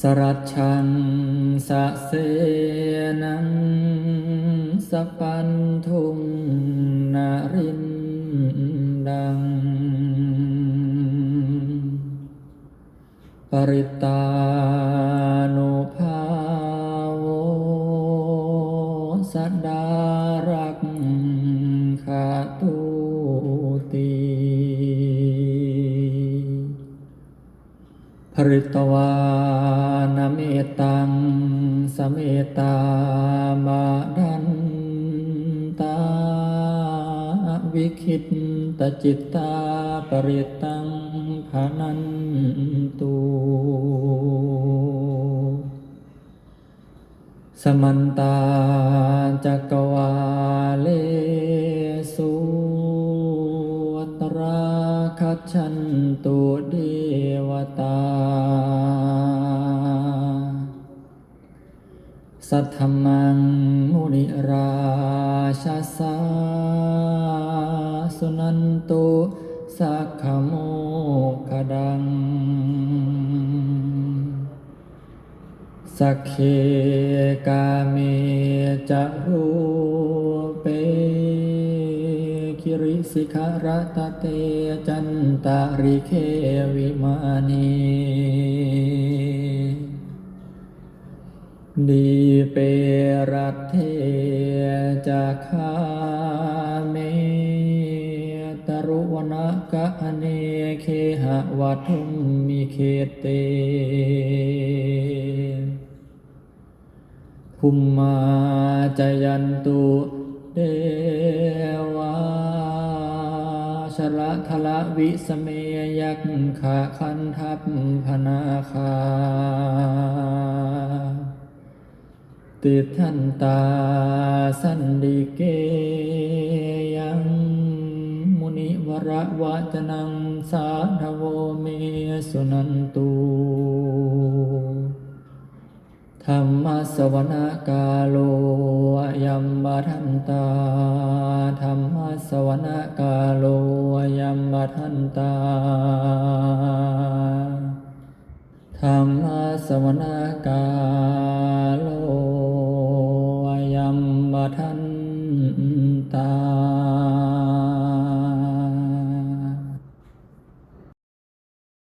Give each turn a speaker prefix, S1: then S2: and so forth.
S1: สรัชังสะเสนังสปันทุงนารินดัง ปริตานุภาโวสัดารักขาตุ ภริตวานเมตังสเมตามาดันตาวิคิตตจิตตาปริตังภานันตุสมันตาจักวาเลสุวัตรา คัจฉันตุเดวตา สัทธมังมุนิราชาสาสุนันตุสักขโมคดัง สักเคกาเมจะรูเป ริสิขารตเตจันตาริเควิมานีดีเปรัตเทจะคาเมตรุวนะกะเนเคหะวัทุมมิเคเตภุมมาจยันตุเด ละทละวิสเมยักขะคันทัพพนาคา ติทันตาสันดิเกยังมุนิวระวะจนังสาธโวเมสุนันตุธรรมสวนกาโลยัมบทันตาธรรม สวนกาโลยัมมทันตาธรรมสวนกา